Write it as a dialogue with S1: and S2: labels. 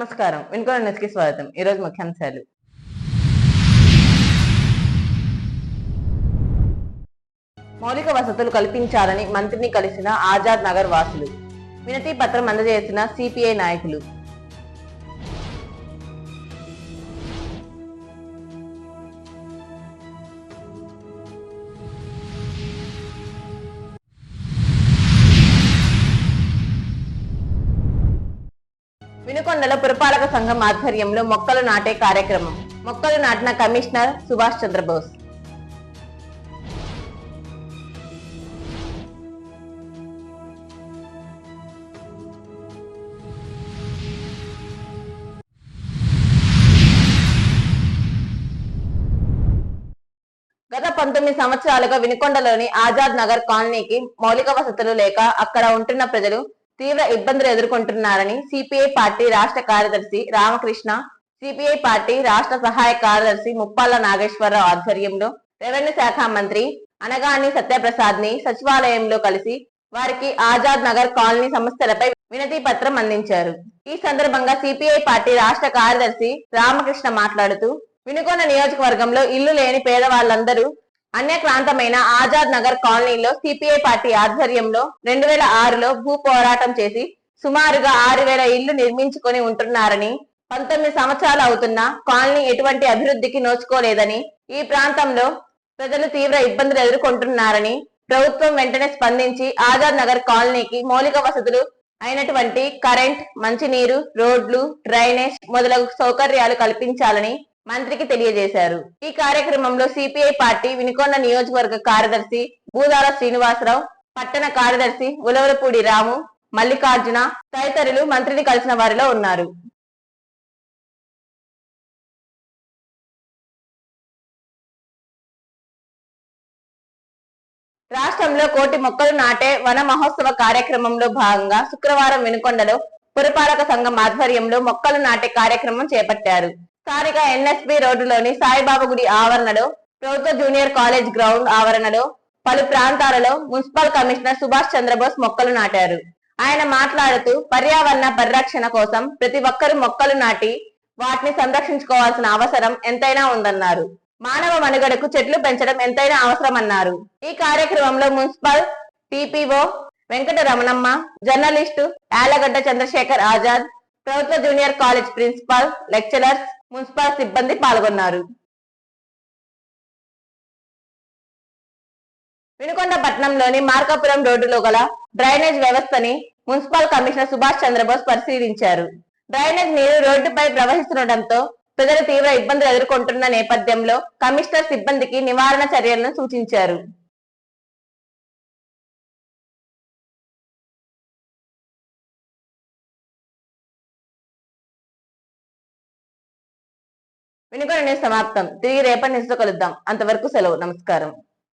S1: నమస్కారం. వినుకోల న్యూస్కి స్వాగతం. ఈరోజు ముఖ్యాంశాలు. మౌలిక వసతులు కల్పించాలని మంత్రిని కలిసిన ఆజాద్ నగర్ వాసులు. వినతి పత్రం అందజేసిన సిపిఐ నాయకులు. వినుకొండలో పురపాలక సంఘం ఆధ్వర్యంలో మొక్కలు నాటే కార్యక్రమం. మొక్కలు నాటిన కమిషనర్ సుభాష్ చంద్రబోస్. గత పంతొమ్మిది సంవత్సరాలుగా వినుకొండలోని ఆజాద్ నగర్ కాలనీకి మౌలిక వసతులు లేక అక్కడ ఉంటున్న ప్రజలు తీవ్ర ఇబ్బందులు ఎదుర్కొంటున్నారని సిపిఐ పార్టీ రాష్ట్ర కార్యదర్శి రామకృష్ణ సిపిఐ పార్టీ రాష్ట్ర సహాయ కార్యదర్శి ముప్పాల నాగేశ్వరరావు ఆధ్వర్యంలో రెవెన్యూ శాఖ మంత్రి అనగాని సత్యప్రసాద్ని సచివాలయంలో కలిసి వారికి ఆజాద్ నగర్ కాలనీ సమస్యలపై వినతి పత్రం అందించారు. ఈ సందర్భంగా సిపిఐ పార్టీ రాష్ట్ర కార్యదర్శి రామకృష్ణ మాట్లాడుతూ వినుకొండ నియోజకవర్గంలో ఇల్లు లేని పేదవాళ్ళందరూ అన్యక్రాంతమైన ఆజాద్ నగర్ కాలనీలో సిపిఐ పార్టీ ఆధ్వర్యంలో రెండు వేల ఆరులో భూ పోరాటం చేసి సుమారుగా ఆరు వేల ఇళ్ళు నిర్మించుకొని ఉంటున్నారని పంతొమ్మిది సంవత్సరాలు అవుతున్నా కాలనీ ఎటువంటి అభివృద్ధికి నోచుకోలేదని ఈ ప్రాంతంలో ప్రజలు తీవ్ర ఇబ్బందులు ఎదుర్కొంటున్నారని ప్రభుత్వం వెంటనే స్పందించి ఆజాద్ నగర్ కాలనీకి మౌలిక వసతులు అయినటువంటి కరెంట్ మంచినీరు రోడ్లు డ్రైనేజ్ మొదలగు సౌకర్యాలు కల్పించాలని మంత్రికి తెలియజేశారు. ఈ కార్యక్రమంలో సిపిఐ పార్టీ వినుకొండ నియోజకవర్గ కార్యదర్శి భూదాల శ్రీనివాసరావు పట్టణ కార్యదర్శి ఉలవలపూడి రాము మల్లికార్జున తదితరులు మంత్రిని కలిసిన వారిలో ఉన్నారు. రాష్ట్రంలో కోటి మొక్కలు నాటే వన మహోత్సవ కార్యక్రమంలో భాగంగా శుక్రవారం వినుకొండలో పురపాలక సంఘం ఆధ్వర్యంలో మొక్కలు నాటే కార్యక్రమం చేపట్టారు. స్థానిక ఎన్ఎస్బి రోడ్డులోని సాయిబాబా గుడి ఆవరణలో ప్రభుత్వ జూనియర్ కాలేజ్ గ్రౌండ్ ఆవరణలో పలు ప్రాంతాలలో మున్సిపల్ కమిషనర్ సుభాష్ చంద్రబోస్ మొక్కలు నాటారు. ఆయన మాట్లాడుతూ పర్యావరణ పరిరక్షణ కోసం ప్రతి ఒక్కరూ మొక్కలు నాటి వాటిని సంరక్షించుకోవాల్సిన అవసరం ఎంతైనా ఉందన్నారు. మానవ మనుగడకు చెట్లు పెంచడం ఎంతైనా అవసరమన్నారు. ఈ కార్యక్రమంలో municipal TPO Venkata Ramanamma journalist Yalagadda Chandrashekar Azad ప్రభుత్వ junior college principal lecturers municipal సిబ్బంది పాల్గొన్నారు. వినుకొండ పట్టణంలోని మార్కాపురం రోడ్డులో గల డ్రైనేజ్ వ్యవస్థని మున్సిపల్ కమిషనర్ సుభాష్ చంద్రబోస్ పరిశీలించారు. డ్రైనేజ్ నీరు రోడ్డుపై ప్రవహిస్తుండటంతో ప్రజలు తీవ్ర ఇబ్బందులు ఎదుర్కొంటున్న నేపథ్యంలో కమిషనర్ సిబ్బందికి నివారణ చర్యలను సూచించారు. వినుకొండ సమాప్తం. తిరిగి రేపటి నుంచి కలుద్దాం. అంతవరకు సెలవు. నమస్కారం.